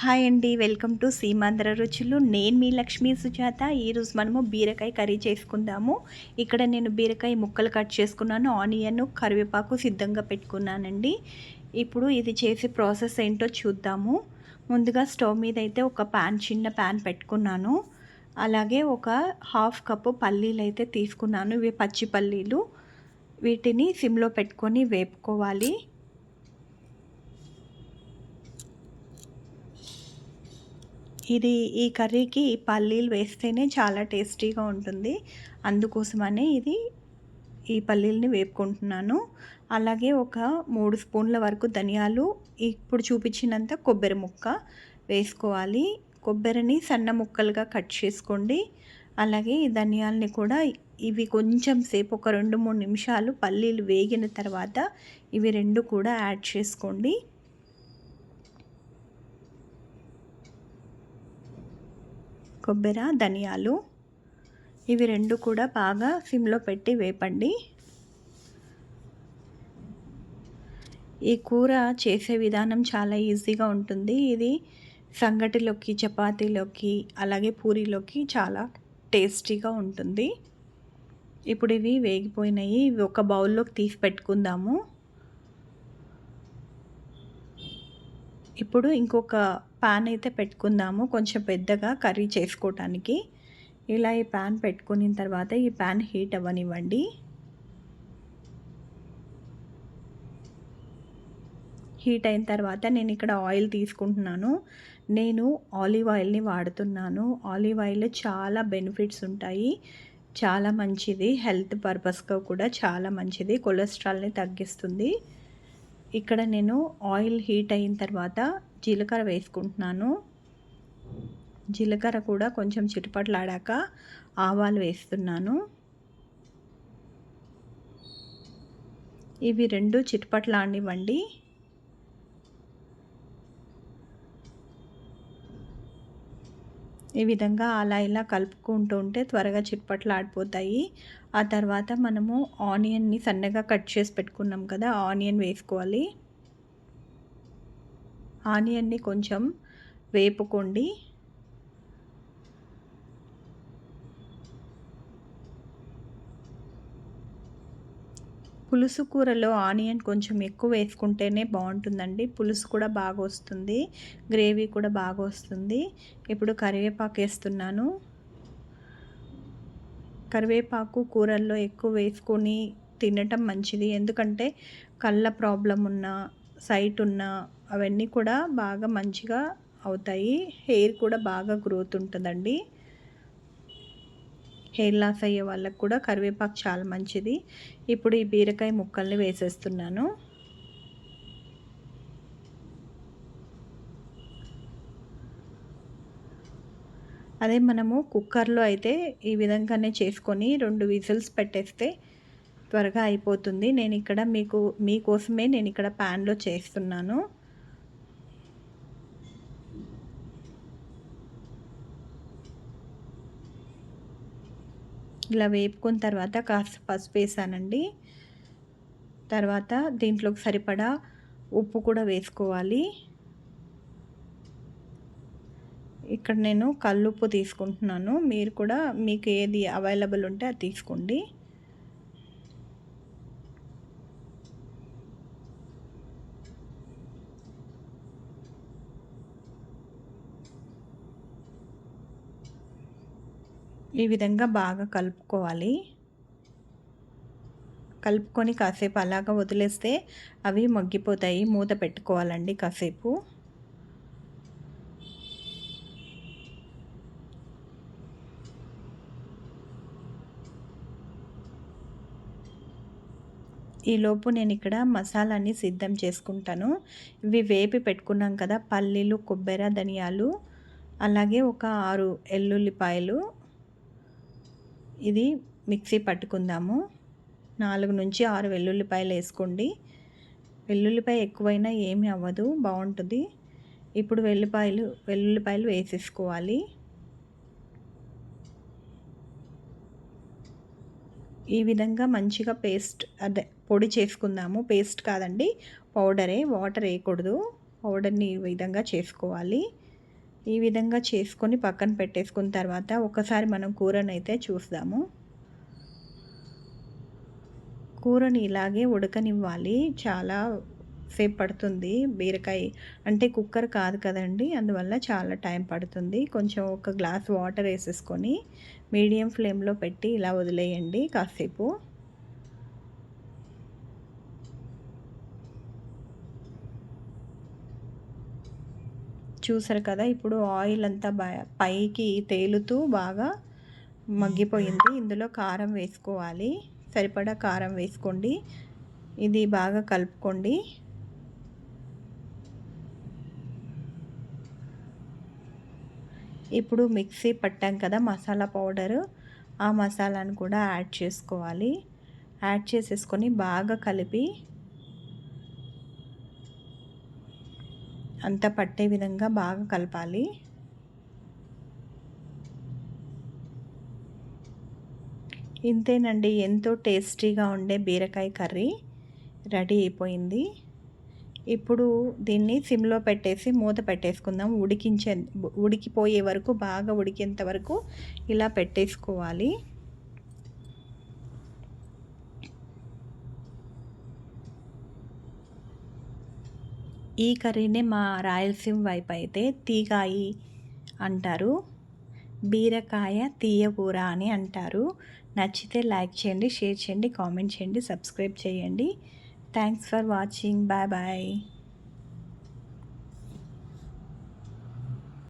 Hi అండి welcome to Seemandhra రుచులు. నేను మీ లక్ష్మీ సుజాత. ఈరోజు మనము బీరకాయ కర్రీ చేసుకుందాము. ఇక్కడ నేను బీరకాయ ముక్కలు కట్ చేసుకున్నాను. ఆనియన్ కరివేపాకు సిద్ధంగా పెట్టుకున్నానండి. ఇప్పుడు ఇది చేసే ప్రాసెస్ ఏంటో చూద్దాము. ముందుగా స్టవ్ మీద అయితే ఒక ప్యాన్ చిన్న ప్యాన్ పెట్టుకున్నాను. అలాగే ఒక హాఫ్ కప్పు పల్లీలు అయితే తీసుకున్నాను. ఇవి పచ్చి పల్లీలు. వీటిని సిమ్లో పెట్టుకొని వేపుకోవాలి. ఇది ఈ కర్రీకి పల్లీలు వేస్తేనే చాలా టేస్టీగా ఉంటుంది. అందుకోసమనే ఇది ఈ పల్లీలని వేపుకుంటున్నాను. అలాగే ఒక మూడు స్పూన్ల వరకు ధనియాలు ఇప్పుడు చూపించినంత కొబ్బరి ముక్క వేసుకోవాలి. కొబ్బరిని సన్న ముక్కలుగా కట్ చేసుకోండి. అలాగే ఈ ధనియాలని కూడా ఇవి కొంచెం సేపు ఒక రెండు మూడు నిమిషాలు పల్లీలు వేగిన తర్వాత ఇవి రెండు కూడా యాడ్ చేసుకోండి. కొబ్బరి ధనియాలు. ఇవి రెండు కూడా బాగా సిమ్లో పెట్టి వేపండి. ఈ కూర చేసే విధానం చాలా ఈజీగా ఉంటుంది. ఇది సంగటిలోకి చపాతీలోకి అలాగే పూరీలోకి చాలా టేస్టీగా ఉంటుంది. ఇప్పుడు ఇవి వేగిపోయినాయి. ఇవి ఒక బౌల్లోకి తీసి పెట్టుకుందాము. ఇప్పుడు ఇంకొక ప్యాన్ అయితే పెట్టుకుందాము కొంచెం పెద్దగా కర్రీ చేసుకోవటానికి ఇలా ఈ ప్యాన్ పెట్టుకున్న తర్వాత ఈ ప్యాన్ హీట్ అవ్వనివ్వండి. హీట్ అయిన తర్వాత నేను ఇక్కడ ఆయిల్ తీసుకుంటున్నాను. నేను ఆలివ్ ఆయిల్ని వాడుతున్నాను. ఆలివ్ ఆయిల్ చాలా బెనిఫిట్స్ ఉంటాయి. చాలా మంచిది. హెల్త్ పర్పస్గా కూడా చాలా మంచిది. కొలెస్ట్రాల్ని తగ్గిస్తుంది. ఇక్కడ నేను ఆయిల్ హీట్ అయిన తర్వాత జీలకర్ర వేసుకుంటున్నాను. జీలకర్ర కూడా కొంచెం చిటుపట్లాడాక ఆవాలు వేస్తున్నాను. ఇవి రెండు చిటుపట్లాడివ్వండి ఈ విధంగా అలా ఇలా కలుపుకుంటూ ఉంటే త్వరగా చిట్పట్లు ఆడిపోతాయి. ఆ తర్వాత మనము ఆనియన్ని సన్నగా కట్ చేసి పెట్టుకున్నాం కదా ఆనియన్ వేసుకోవాలి. ఆనియన్ని కొంచెం వేపుకోండి. పులుసు కూరలో ఆనియన్ కొంచెం ఎక్కువ వేసుకుంటేనే బాగుంటుందండి. పులుసు కూడా బాగా వస్తుంది. గ్రేవీ కూడా బాగా వస్తుంది. ఇప్పుడు కరివేపాకు వేస్తున్నాను. కరివేపాకు కూరల్లో ఎక్కువ వేసుకొని తినటం మంచిది. ఎందుకంటే కళ్ళ ప్రాబ్లం ఉన్న సైట్ ఉన్న అవన్నీ కూడా బాగా మంచిగా అవుతాయి. హెయిర్ కూడా బాగా గ్రోత్ ఉంటుందండి. హెయిర్ లాస్ అయ్యే వాళ్ళకు కూడా కరివేపాకు చాలా మంచిది. ఇప్పుడు ఈ బీరకాయ ముక్కల్ని వేసేస్తున్నాను. అదే మనము కుక్కర్లో అయితే ఈ విధంగానే చేసుకొని రెండు విజిల్స్ పెట్టేస్తే త్వరగా అయిపోతుంది. నేను ఇక్కడ మీకు మీకోసమే నేను ఇక్కడ ప్యాన్లో చేస్తున్నాను. ఇలా వేపుకున్న తర్వాత కాస్త పసుపు వేసానండి. తర్వాత దీంట్లోకి సరిపడా ఉప్పు కూడా వేసుకోవాలి. ఇక్కడ నేను కల్లుప్పు తీసుకుంటున్నాను. మీరు కూడా మీకు ఏది అవైలబుల్ ఉంటే అది తీసుకోండి. ఈ విధంగా బాగా కలుపుకోవాలి. కలుపుకొని కాసేపు అలాగా వదిలేస్తే అవి మగ్గిపోతాయి. మూత పెట్టుకోవాలండి కాసేపు. ఈలోపు నేను ఇక్కడ మసాలాని సిద్ధం చేసుకుంటాను. ఇవి వేపి పెట్టుకున్నాం కదా పల్లీలు కొబ్బరి ధనియాలు అలాగే ఒక ఆరు ఎల్లుల్లిపాయలు ఇది మిక్సీ పట్టుకుందాము. నాలుగు నుంచి ఆరు వెల్లుల్లిపాయలు వేసుకోండి. వెల్లుల్లిపాయ ఎక్కువైనా ఏమీ అవ్వదు బాగుంటుంది. ఇప్పుడు వెల్లిపాయలు వెల్లుల్లిపాయలు వేసేసుకోవాలి. ఈ విధంగా మంచిగా పేస్ట్ అదే పొడి చేసుకుందాము. పేస్ట్ కాదండి పౌడరే వాటర్ వేయకూడదు. పౌడర్ని ఈ విధంగా చేసుకోవాలి. ఈ విధంగా చేసుకొని పక్కన పెట్టేసుకున్న తర్వాత ఒకసారి మనం కూరనైతే చూద్దాము కూరని ఇలాగే ఉడకనివ్వాలి. చాలా సేపు పడుతుంది బీరకాయ. అంటే కుక్కర్ కాదు కదండి అందువల్ల చాలా టైం పడుతుంది. కొంచెం ఒక గ్లాస్ వాటర్ వేసేసుకొని మీడియం ఫ్లేమ్లో పెట్టి ఇలా వదిలేయండి కాసేపు. చూసారు కదా ఇప్పుడు ఆయిల్ అంతా పైకి తేలుతూ బాగా మగ్గిపోయింది. ఇందులో కారం వేసుకోవాలి. సరిపడా కారం వేసుకోండి. ఇది బాగా కలుపుకోండి. ఇప్పుడు మిక్సీ పట్టాం కదా మసాలా పౌడరు. ఆ మసాలాను కూడా యాడ్ చేసుకోవాలి. యాడ్ చేసేసుకొని బాగా కలిపి అంతా పట్టే విధంగా బాగా కలపాలి. ఇంతేనండి ఎంతో టేస్టీగా ఉండే బీరకాయ కర్రీ రెడీ అయిపోయింది. ఇప్పుడు దీన్ని సిమ్లో పెట్టేసి మూత పెట్టేసుకుందాం. ఉడికించే ఉడికిపోయే వరకు బాగా ఉడికేంత వరకు ఇలా పెట్టేసుకోవాలి. ఈ కర్రీనే మా రాయలసీమ వైపు అయితే తీగాయి అంటారు. బీరకాయ తీయకూర అని అంటారు. నచ్చితే లైక్ చేయండి షేర్ చేయండి కామెంట్ చేయండి సబ్స్క్రైబ్ చేయండి. Thanks for watching. Bye bye.